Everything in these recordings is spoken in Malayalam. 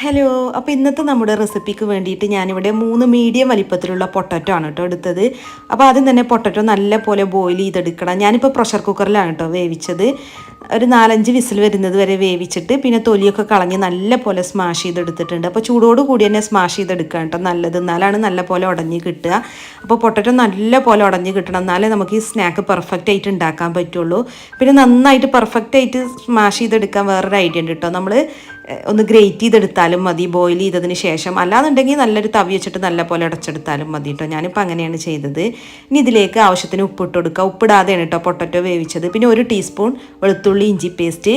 ഹലോ അപ്പോൾ ഇന്നത്തെ നമ്മുടെ റെസിപ്പിക്ക് വേണ്ടിയിട്ട് ഞാനിവിടെ മൂന്ന് മീഡിയം വലിപ്പത്തിലുള്ള പൊട്ടറ്റോ ആണ് കേട്ടോ എടുത്തത്. അപ്പോൾ ആദ്യം തന്നെ പൊട്ടറ്റോ നല്ല പോലെ ബോയിൽ ചെയ്തെടുക്കണം ഞാനിപ്പോൾ പ്രഷർ കുക്കറിലാണ് കേട്ടോ വേവിച്ചത്. ഒരു നാലഞ്ച് വിസിൽ വരുന്നത് വരെ വേവിച്ചിട്ട് പിന്നെ തൊലിയൊക്കെ കളഞ്ഞ് നല്ല പോലെ സ്മാഷ് ചെയ്തെടുത്തിട്ടുണ്ട്. അപ്പോൾ ചൂടോട് കൂടി തന്നെ സ്മാഷ് ചെയ്തെടുക്കുക കേട്ടോ. നല്ലത്. എന്നാലാണ് നല്ല പോലെ ഉടഞ്ഞ് കിട്ടുക. അപ്പോൾ പൊട്ടറ്റോ നല്ല പോലെ ഉടഞ്ഞ് കിട്ടണം. എന്നാലേ നമുക്ക് ഈ സ്നാക്ക് പെർഫെക്റ്റ് ആയിട്ട് ഉണ്ടാക്കാൻ പറ്റുള്ളൂ. പിന്നെ നന്നായിട്ട് പെർഫെക്റ്റ് ആയിട്ട് സ്മാഷ് ചെയ്തെടുക്കാൻ വേറൊരു ഐഡിയ ഉണ്ട് കേട്ടോ. നമ്മൾ ഒന്ന് ഗ്രേറ്റ് ചെയ്തെടുത്താലും മതി ബോയിൽ ചെയ്തതിന് ശേഷം. അല്ലാന്നുണ്ടെങ്കിൽ നല്ലൊരു തവി വെച്ചിട്ട് നല്ല പോലെ ഉടച്ചെടുത്താലും മതി കേട്ടോ. ഞാനിപ്പോൾ അങ്ങനെയാണ് ചെയ്തത്. ഇനി ഇതിലേക്ക് ആവശ്യത്തിന് ഉപ്പിട്ട് കൊടുക്കുക. ഉപ്പിടാതെയാണ് കേട്ടോ പൊട്ടറ്റോ വേവിച്ചത്. പിന്നെ ഒരു ടീസ്പൂൺ വെളുത്തുള്ളി ഇഞ്ചി പേസ്റ്റ്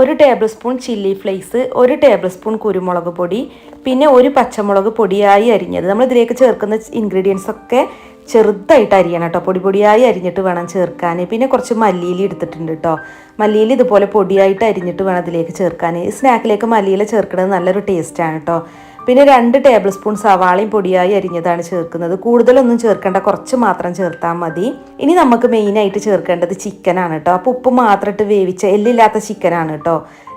ഒരു ടേബിൾ സ്പൂൺ ചില്ലി ഫ്ലേക്സ് ഒരു ടേബിൾ സ്പൂൺ കുരുമുളക് പൊടി പിന്നെ ഒരു പച്ചമുളക് പൊടിയായി അരിഞ്ഞത്. നമ്മൾ ഇതിലേക്ക് ചേർക്കുന്ന ഇൻഗ്രീഡിയൻസ് ഒക്കെ ചെറുതായിട്ട് അരിയണം കേട്ടോ. പൊടി പൊടിയായി അരിഞ്ഞിട്ട് വേണം ചേർക്കാൻ. പിന്നെ കുറച്ച് മല്ലിയില എടുത്തിട്ടുണ്ട് കേട്ടോ. മല്ലിയില ഇതുപോലെ പൊടിയായിട്ട് അരിഞ്ഞിട്ട് വേണം ഇതിലേക്ക് ചേർക്കാൻ. സ്നാക്കിലേക്ക് മല്ലിയില ചേർക്കുന്നത് നല്ലൊരു ടേസ്റ്റാണ് കേട്ടോ. പിന്നെ രണ്ട് ടേബിൾ സ്പൂൺ സവാളയും പൊടിയായി അരിഞ്ഞതാണ് ചേർക്കുന്നത്. കൂടുതലൊന്നും ചേർക്കേണ്ട കുറച്ച് മാത്രം ചേർത്താൽ മതി. ഇനി നമുക്ക് മെയിനായിട്ട് ചേർക്കേണ്ടത് ചിക്കനാണ് കേട്ടോ അപ്പോൾ ഉപ്പ് മാത്രം ഇട്ട് വേവിച്ച എല്ലില്ലാത്ത ചിക്കനാണ് കേട്ടോ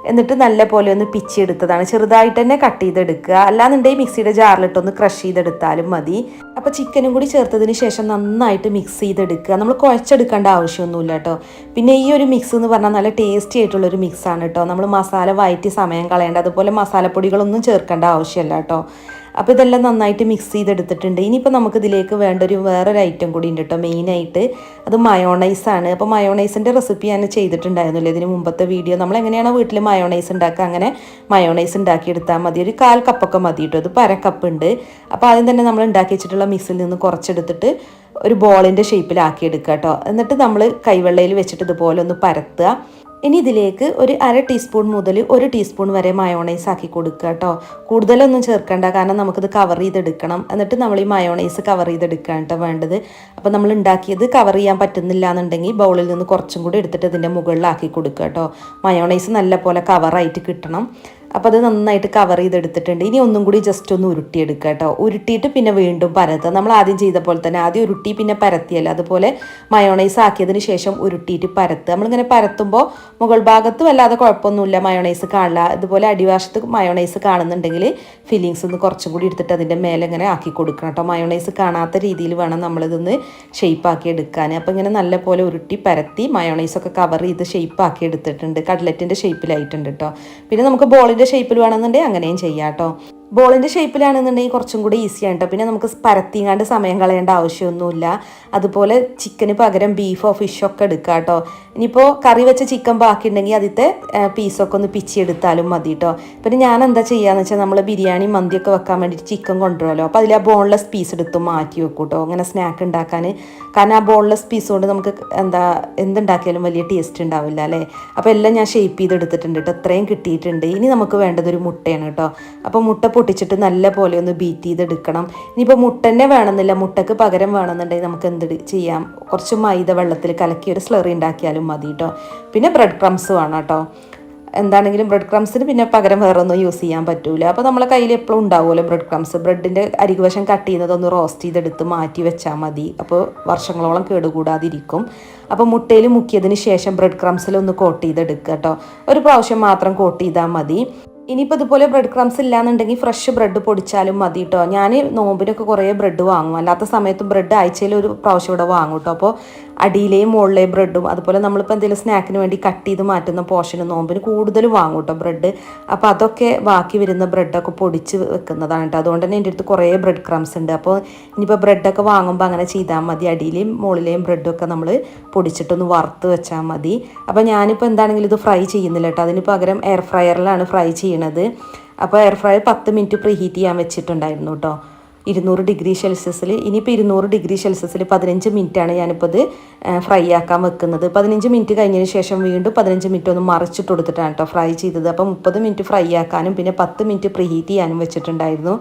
എന്നിട്ട് നല്ല പോലെ ഒന്ന് പിച്ചെടുത്തതാണ് ചെറുതായിട്ട് തന്നെ കട്ട് ചെയ്തെടുക്കുക. അല്ലാന്നുണ്ടെങ്കിൽ മിക്സിയുടെ ജാറിലിട്ടൊന്ന് ക്രഷ് ചെയ്തെടുത്താലും മതി. അപ്പോൾ ചിക്കനും കൂടി ചേർത്തതിന് ശേഷം നന്നായിട്ട് മിക്സ് ചെയ്തെടുക്കുക. നമ്മൾ കുഴച്ചെടുക്കേണ്ട ആവശ്യമൊന്നുമില്ല കേട്ടോ. പിന്നെ ഈ ഒരു മിക്സ് എന്ന് പറഞ്ഞാൽ നല്ല ടേസ്റ്റി ആയിട്ടുള്ള ഒരു മിക്സാണ് കേട്ടോ. നമ്മൾ മസാല വയറ്റി സമയം കളയേണ്ട. അതുപോലെ മസാലപ്പൊടികളൊന്നും ചേർക്കേണ്ട ആവശ്യമില്ല കേട്ടോ. അപ്പോൾ ഇതെല്ലാം നന്നായിട്ട് മിക്സ് ചെയ്തെടുത്തിട്ടുണ്ട്. ഇനിയിപ്പോൾ നമുക്ക് ഇതിലേക്ക് വേണ്ട ഒരു വേറൊരു ഐറ്റം കൂടി ഉണ്ട് കേട്ടോ മെയിനായിട്ട് അത് മയോണൈസാണ് അപ്പോൾ മയോണൈസിന്റെ റെസിപ്പി ഞാൻ ചെയ്തിട്ടുണ്ടായിരുന്നില്ല. ഇതിന് മുമ്പത്തെ വീഡിയോ നമ്മൾ എങ്ങനെയാണോ വീട്ടിൽ മയോണൈസ് ഉണ്ടാക്കുക അങ്ങനെ മയോണൈസ് ഉണ്ടാക്കിയെടുത്താൽ മതി. ഒരു കാൽ കപ്പൊക്കെ മതി കേട്ടോ അത് പര കപ്പ് ഉണ്ട് അപ്പോൾ ആദ്യം തന്നെ നമ്മൾ ഉണ്ടാക്കി വെച്ചിട്ടുള്ള മിക്സിൽ നിന്ന് കുറച്ചെടുത്തിട്ട് ഒരു ബോളിന്റെ ഷേപ്പിലാക്കി എടുക്കുക കേട്ടോ എന്നിട്ട് നമ്മൾ കൈവെള്ളയിൽ വെച്ചിട്ട് ഇതുപോലെ ഒന്ന് പരത്തുക. ഇനി ഇതിലേക്ക് ഒരു അര ടീസ്പൂൺ മുതൽ ഒരു ടീസ്പൂൺ വരെ മയോണൈസ് ആക്കി കൊടുക്കുക കേട്ടോ. കൂടുതലൊന്നും ചേർക്കണ്ട കാരണം നമുക്കിത് കവർ ചെയ്തെടുക്കണം. എന്നിട്ട് നമ്മൾ ഈ മയോണൈസ് കവർ ചെയ്തെടുക്കുക കേട്ടോ വേണ്ടത്. അപ്പോൾ നമ്മൾ ഉണ്ടാക്കിയത് കവർ ചെയ്യാൻ പറ്റുന്നില്ല എന്നുണ്ടെങ്കിൽ ബൗളിൽ നിന്ന് കുറച്ചും കൂടി എടുത്തിട്ട് ഇതിന്റെ മുകളിലാക്കി കൊടുക്കുക കേട്ടോ. മയോണൈസ് നല്ല പോലെ കവറായിട്ട് കിട്ടണം. അപ്പോൾ അത് നന്നായിട്ട് കവർ ചെയ്തെടുത്തിട്ടുണ്ട്. ഇനി ഒന്നും കൂടി ജസ്റ്റ് ഒന്ന് ഉരുട്ടിയെടുക്കുക കേട്ടോ. ഉരുട്ടിയിട്ട് പിന്നെ വീണ്ടും പരത്തുക നമ്മൾ ആദ്യം ചെയ്ത പോലെ തന്നെ ആദ്യം ഉരുട്ടി പിന്നെ പരത്തിയല്ല? അതുപോലെ മയോണൈസ് ആക്കിയതിന് ശേഷം ഉരുട്ടിയിട്ട് പരത്തുക നമ്മളിങ്ങനെ പരത്തുമ്പോൾ മുകൾ ഭാഗത്ത് വല്ലാതെ കുഴപ്പമൊന്നുമില്ല മയോണൈസ് കാണില്ല ഇതുപോലെ അടിവാശത്ത് മയോണൈസ് കാണുന്നുണ്ടെങ്കിൽ ഫില്ലിങ്സ് ഒന്ന് കുറച്ചും കൂടി എടുത്തിട്ട് അതിന്റെ മേലെ ഇങ്ങനെ ആക്കി കൊടുക്കണം കേട്ടോ. മയോണൈസ് കാണാത്ത രീതിയിൽ വേണം നമ്മളിതൊന്ന് ഷെയ്പ്പാക്കി എടുക്കാൻ. അപ്പോൾ ഇങ്ങനെ നല്ല പോലെ ഉരുട്ടി പരത്തി മയോണൈസൊക്കെ കവർ ചെയ്ത് ഷെയ്പ്പാക്കി എടുത്തിട്ടുണ്ട്. കട്ലറ്റിന്റെ ഷേപ്പിലായിട്ടുണ്ട് കേട്ടോ. പിന്നെ നമുക്ക് ബോളിന്റെ ഷേപ്പിൽ വേണമെന്നുണ്ടെങ്കിൽ അങ്ങനെയും ചെയ്യാം കേട്ടോ ബോളിന്റെ ഷേപ്പിലാണെന്നുണ്ടെങ്കിൽ കുറച്ചും കൂടി ഈസിയാണ് കേട്ടോ പിന്നെ നമുക്ക് പരത്തിങ്ങാണ്ട് സമയം കളയേണ്ട ആവശ്യമൊന്നുമില്ല. അതുപോലെ ചിക്കന് പകരം ബീഫോ ഫിഷോ ഒക്കെ എടുക്കുക കേട്ടോ ഇനിയിപ്പോൾ കറി വെച്ച ചിക്കൻ ബാക്കിയുണ്ടെങ്കിൽ അതിത്തെ പീസൊക്കെ ഒന്ന് പിച്ചിയെടുത്താലും മതി കേട്ടോ പിന്നെ ഞാൻ എന്താ ചെയ്യുകയെന്ന് വെച്ചാൽ നമ്മൾ ബിരിയാണി മന്തിയൊക്കെ വെക്കാൻ വേണ്ടിയിട്ട് ചിക്കൻ കൊണ്ടുവരുമല്ലോ. അപ്പോൾ അതിൽ ആ ബോൺലെസ് പീസ് എടുത്ത് മാറ്റി വെക്കും കേട്ടോ അങ്ങനെ സ്നാക്ക് ഉണ്ടാക്കാൻ കാരണം ആ ബോൺലെസ് പീസ് കൊണ്ട് നമുക്ക് എന്താ എന്തുണ്ടാക്കിയാലും വലിയ ടേസ്റ്റ് ഉണ്ടാവില്ല അല്ലേ? അപ്പോൾ എല്ലാം ഞാൻ ഷേപ്പ് ചെയ്തെടുത്തിട്ടുണ്ട് കേട്ടോ ഇത്രയും കിട്ടിയിട്ടുണ്ട്. ഇനി നമുക്ക് വേണ്ടത് ഒരു മുട്ടയാണ് കേട്ടോ അപ്പോൾ മുട്ട പൊട്ടിച്ചിട്ട് നല്ല പോലെ ഒന്ന് ബീറ്റ് ചെയ്തെടുക്കണം. ഇനിയിപ്പോൾ മുട്ടന്നെ വേണമെന്നില്ല. മുട്ടക്ക് പകരം വേണമെന്നുണ്ടെങ്കിൽ നമുക്ക് എന്ത് ചെയ്യാം. കുറച്ച് മൈദ വെള്ളത്തിൽ കലക്കി ഒരു സ്ലറി ഉണ്ടാക്കിയാലും മതി കേട്ടോ പിന്നെ ബ്രെഡ് ക്രംസ് വേണം കേട്ടോ എന്താണെങ്കിലും ബ്രെഡ് ക്രംസിന് പിന്നെ പകരം വേറെ ഒന്നും യൂസ് ചെയ്യാൻ പറ്റൂല. അപ്പോൾ നമ്മളെ കയ്യിൽ എപ്പോഴും ഉണ്ടാവുമല്ലോ ബ്രെഡ് ക്രംസ് ബ്രെഡിന്റെ അരികുവശം കട്ട് ചെയ്യുന്നത് ഒന്ന് റോസ്റ്റ് ചെയ്തെടുത്ത് മാറ്റി വെച്ചാൽ മതി. അപ്പോൾ വർഷങ്ങളോളം കേടുകൂടാതിരിക്കും. അപ്പോൾ മുട്ടയിൽ മുക്കിയതിന് ശേഷം ബ്രെഡ് ക്രംസിലൊന്ന് കോട്ട് ചെയ്തെടുക്കുക കേട്ടോ ഒരു പ്രാവശ്യം മാത്രം കോട്ട് ചെയ്താൽ മതി. ഇനിയിപ്പോൾ ഇതുപോലെ ബ്രെഡ് ക്രംസ് ഇല്ലാന്നുണ്ടെങ്കിൽ ഫ്രഷ് ബ്രെഡ് പൊടിച്ചാലും മതി കേട്ടോ ഞാൻ നോമ്പിനൊക്കെ കുറേ ബ്രെഡ് വാങ്ങും. അല്ലാത്ത സമയത്ത് ബ്രെഡ് ആഴ്ചയിൽ ഒരു പ്രാവശ്യം ഇവിടെ വാങ്ങും കേട്ടോ അപ്പോൾ അടിയിലെയും മുകളിലെയും ബ്രെഡും അതുപോലെ നമ്മളിപ്പോൾ എന്തെങ്കിലും സ്നാക്കിന് വേണ്ടി കട്ട് ചെയ്ത് മാറ്റുന്ന പോർഷന് നോമ്പിന് കൂടുതൽ വാങ്ങും കേട്ടോ ബ്രെഡ് അപ്പോൾ അതൊക്കെ ബാക്കി വരുന്ന ബ്രെഡൊക്കെ പൊടിച്ച് വെക്കുന്നതാണ് കേട്ടോ അതുകൊണ്ട് തന്നെ എന്റെ അടുത്ത് കുറേ ബ്രെഡ് ക്രംസ് ഉണ്ട്. അപ്പോൾ ഇനിയിപ്പോൾ ബ്രെഡൊക്കെ വാങ്ങുമ്പോൾ അങ്ങനെ ചെയ്താൽ മതി. അടിയിലെയും മുകളിലെയും ബ്രെഡൊക്കെ നമ്മൾ പൊടിച്ചിട്ടൊന്ന് വറുത്ത് വെച്ചാൽ മതി. അപ്പോൾ ഞാനിപ്പോൾ എന്താണെങ്കിലും ഇത് ഫ്രൈ ചെയ്യുന്നില്ല കേട്ടോ അതിന് പകരം എയർ ഫ്രയറിലാണ് ഫ്രൈ ചെയ്യണത്. അപ്പോൾ എയർ ഫ്രയർ പത്ത് മിനിറ്റ് പ്രീഹീറ്റ് ചെയ്യാൻ വെച്ചിട്ടുണ്ടായിരുന്നു കേട്ടോ ഇരുന്നൂറ് ഡിഗ്രി സെൽഷ്യസിൽ ഇനിയിപ്പോൾ ഇരുന്നൂറ് ഡിഗ്രി സെൽഷ്യസിൽ പതിനഞ്ച് മിനിറ്റാണ് ഞാനിപ്പോൾ ഇത് ഫ്രൈ ആക്കാൻ വെക്കുന്നത്. പതിനഞ്ച് മിനിറ്റ് കഴിഞ്ഞതിന് ശേഷം വീണ്ടും പതിനഞ്ച് മിനിറ്റ് ഒന്ന് മറിച്ചിട്ട് കൊടുത്തിട്ടാണ് കേട്ടോ ഫ്രൈ ചെയ്തത്. അപ്പോൾ മുപ്പത് മിനിറ്റ് ഫ്രൈ ആക്കാനും പിന്നെ പത്ത് മിനിറ്റ് പ്രീഹീറ്റ് ചെയ്യാനും വെച്ചിട്ടുണ്ടായിരുന്നു.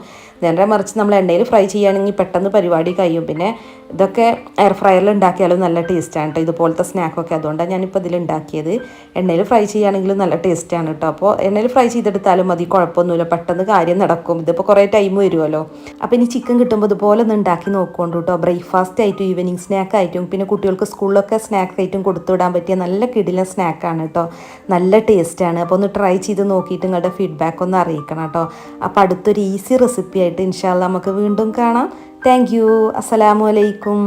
നേരെ മറിച്ച് നമ്മൾ എണ്ണയിൽ ഫ്രൈ ചെയ്യുകയാണെങ്കിൽ പെട്ടെന്ന് പരിപാടി കഴിയും. പിന്നെ ഇതൊക്കെ എയർ ഫ്രയറിൽ ഉണ്ടാക്കിയാലും നല്ല ടേസ്റ്റാണ് കേട്ടോ ഇതുപോലത്തെ സ്നാക്കൊക്കെ അതുകൊണ്ടാണ് ഞാനിപ്പോൾ ഇതിൽ ഉണ്ടാക്കിയത്. എണ്ണയിൽ ഫ്രൈ ചെയ്യുകയാണെങ്കിലും നല്ല ടേസ്റ്റാണ് കേട്ടോ അപ്പോൾ എണ്ണയിൽ ഫ്രൈ ചെയ്തെടുത്താലും മതി കുഴപ്പമൊന്നുമില്ല. പെട്ടെന്ന് കാര്യം നടക്കും. ഇതിപ്പോൾ കുറേ ടൈം വരുമല്ലോ അപ്പോൾ ഇനി ചിക്കൻ കിട്ടുമ്പോൾ ഇതുപോലെ ഒന്ന് ഉണ്ടാക്കി നോക്കുകൊണ്ട് കേട്ടോ ബ്രേക്ക്ഫാസ്റ്റ് ആയിട്ടും ഈവനിങ് സ്നാക്ക് ആയിട്ടും പിന്നെ കുട്ടികൾക്ക് സ്കൂളിലൊക്കെ സ്നാക്ക് ആയിട്ടും കൊടുത്തു വിടാൻ പറ്റിയ നല്ല കിടിലൻ സ്നാക്കാണ് കേട്ടോ നല്ല ടേസ്റ്റാണ് അപ്പോൾ ഒന്ന് ട്രൈ ചെയ്ത് നോക്കിയിട്ട് നിങ്ങളുടെ ഫീഡ്ബാക്ക് ഒന്ന് അറിയിക്കണം കേട്ടോ അപ്പോൾ അടുത്തൊരു ഈസി റെസിപ്പി ആയിട്ട് ഇൻഷാല്ല നമുക്ക് വീണ്ടും കാണാം. താങ്ക് യു അസ്സലാമു അലൈക്കും